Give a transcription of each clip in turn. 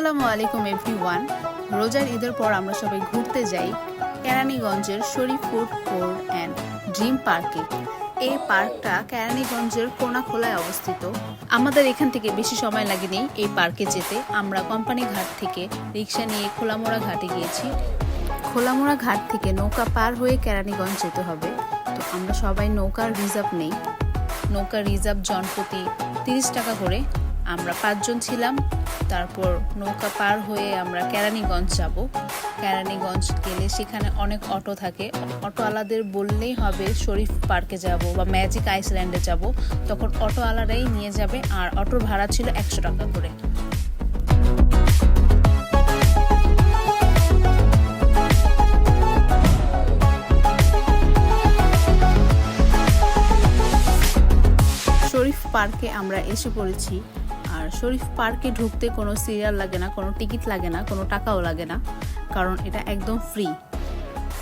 আসসালামু আলাইকুম এভরিওয়ান রোজার ঈদের পর আমরা সবাই ঘুরতে যাই কেরানীগঞ্জের শরীফ ফুড অ্যান্ড ড্রিম পার্কে এই পার্কটা কেরানীগঞ্জের কোনাখোলায় অবস্থিত। আমাদের এখান থেকে বেশি সময় লাগেনি এই পার্কে যেতে। আমরা কোম্পানি ঘাট থেকে রিক্সা নিয়ে খোলামোড়া ঘাটে গিয়েছি। খোলামোড়া ঘাট থেকে নৌকা পার হয়ে কেরানীগঞ্জ যেতে হবে। তো আমরা সবাই নৌকার রিজার্ভ নেই। নৌকার রিজার্ভ জনপ্রতি তিরিশ টাকা করে আমরা পাঁচজন ছিলাম। তারপর নৌকা পার হয়ে আমরা কেরানীগঞ্জ যাব। কেরানীগঞ্জ গেলে সেখানে অনেক অটো থাকে। অটোওয়ালাদের বললেই হবে, শরীফ পার্কে যাব বা ম্যাজিক আইসল্যান্ডে যাব। তখন অটোওয়ালারাই নিয়ে যাবে আর অটোর ভাড়া ছিল একশো টাকা করে। শরীফ পার্কে আমরা এসে পড়েছি। আর শরীফ পার্কে ঢুকতে কোনো সিরিয়াল লাগে না, কোনো টিকিট লাগে না, কোনো টাকাও লাগে না। কারণ এটা একদম ফ্রি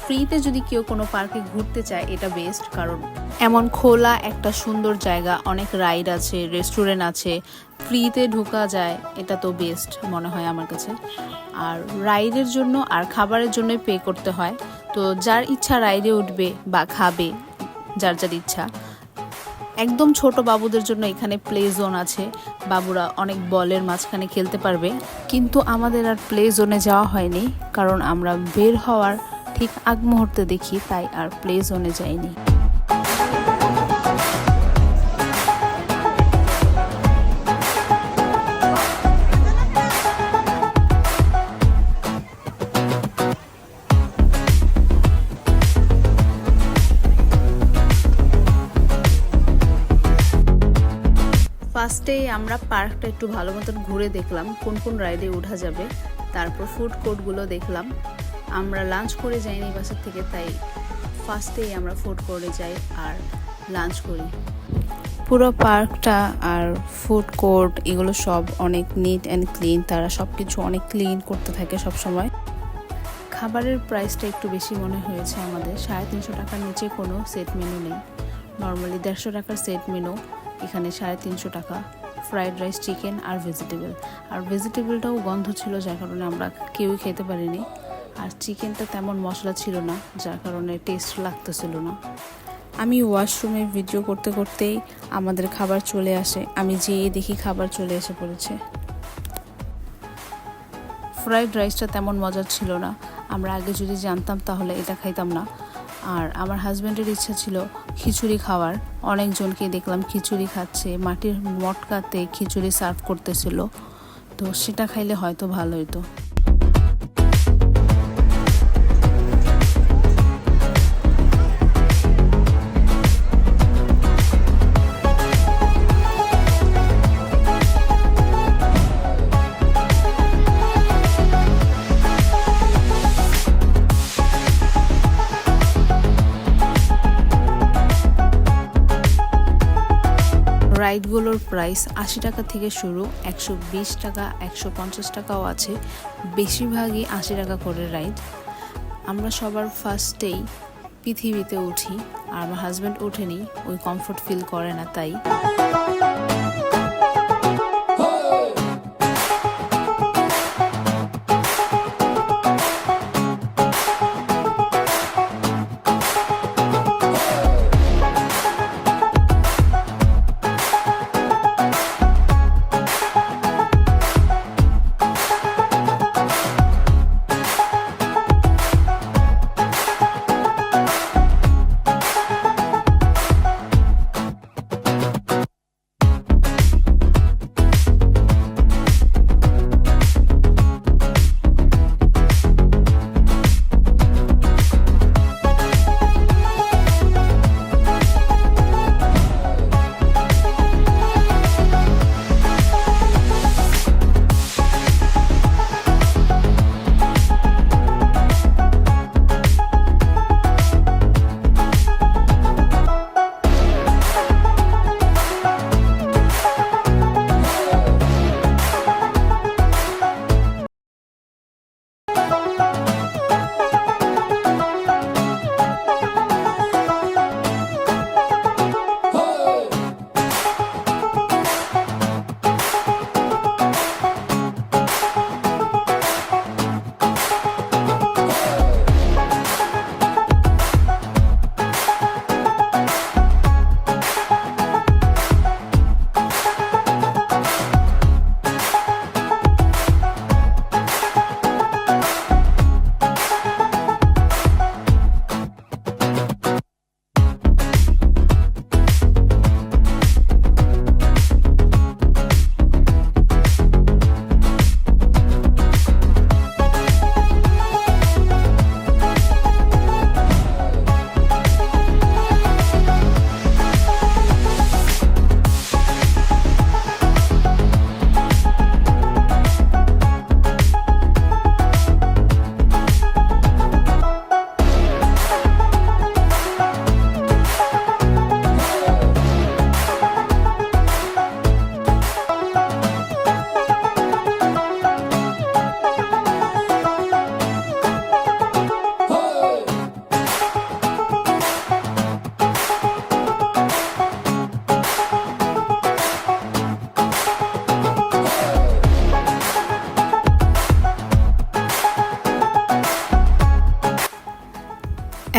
ফ্রিতে যদি কেউ কোনো পার্কে ঘুরতে চায়, এটা বেস্ট কারণ এমন খোলা একটা সুন্দর জায়গা, অনেক রাইড আছে রেস্টুরেন্ট আছে ফ্রিতে ঢোকা যায়, এটা তো বেস্ট মনে হয় আমার কাছে। আর রাইডের জন্য আর খাবারের জন্য পে করতে হয়। তো যার ইচ্ছা রাইডে উঠবে বা খাবে, যার যার ইচ্ছা একদম ছোট বাবুদের জন্য এখানে প্লে জোন আছে। বাবুরা অনেক বলের মাঝখানে খেলতে পারবে। কিন্তু আমাদের আর প্লে জোনে যাওয়া হয়নি। কারণ আমরা বের হওয়ার ঠিক আগ মুহূর্তে দেখি, তাই আর প্লে জোনে যাইনি। ফার্স্টেই আমরা পার্কটা একটু ভালো মতন ঘুরে দেখলাম, কোন কোন রাইডে ওঠা যাবে। তারপর ফুড কোর্টগুলো দেখলাম। আমরা লাঞ্চ করে যাইনি বাসার থেকে, তাই ফার্স্টেই আমরা ফুড কোর্টে যাই আর লাঞ্চ করি। পুরো পার্কটা আর ফুড কোর্ট এগুলো সব অনেক নিট অ্যান্ড ক্লিন তারা সব কিছু অনেক ক্লিন করতে থাকে সব সময় খাবারের প্রাইসটা একটু বেশি মনে হয়েছে আমাদের, সাড়ে তিনশো টাকার নিচে কোনো সেট মেনু নেই। নর্মালি দেড়শো টাকার সেট মেনু এখানে সাড়ে তিনশো টাকা ফ্রাইড রাইস চিকেন আর ভেজিটেবল আর ভেজিটেবলটাও গন্ধ ছিল, যার কারণে আমরা কেউই খেতে পারিনি। আর চিকেনটা তেমন মশলা ছিল না, যার কারণে টেস্ট লাগতেছিল না। আমি ওয়াশরুমে ভিডিও করতে করতেই আমাদের খাবার চলে আসে। আমি যেয়ে দেখি খাবার চলে এসে পড়েছে। ফ্রাইড রাইসটা তেমন মজার ছিল না। আমরা আগে যদি জানতাম, তাহলে এটা খাইতাম না। আর আমার হাজব্যান্ডের ইচ্ছা ছিল খিচুড়ি খাওয়ার। অনেকজনকে দেখলাম খিচুড়ি খাচ্ছে, মাটির মটকাতে খিচুড়ি সার্ভ করতেছিল। তো সেটা খাইলে হয়তো ভালো হতো রাইডগুলোর প্রাইস আশি টাকা থেকে শুরু, একশো বিশ টাকা, একশো পঞ্চাশ টাকাও আছে। বেশিরভাগই আশি টাকা করে রাইড আমরা সবার ফার্স্টেই পৃথিবীতে উঠি, আর আমার হাজব্যান্ড ওঠেনি, ওই কমফোর্ট ফিল করে না, তাই।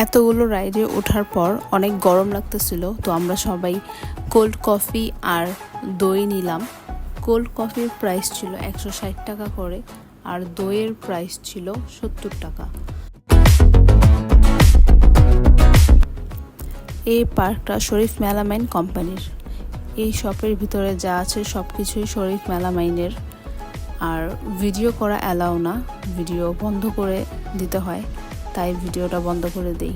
এতগুলো রাইডে ওঠার পর অনেক গরম লাগতেছিল, তো আমরা সবাই কোল্ড কফি আর দই নিলাম। কোল্ড কফির প্রাইস ছিল একশো ষাট টাকা করে আর দইয়ের প্রাইস ছিল সত্তর টাকা। এই পার্কটা শরীফ মেলামাইন কোম্পানির। এই শপের ভিতরে যা আছে সব কিছুই শরীফ মেলামাইনের। আর ভিডিও করা অ্যালাও না ভিডিও বন্ধ করে দিতে হয়। তাই ভিডিওটা বন্ধ করে দেই।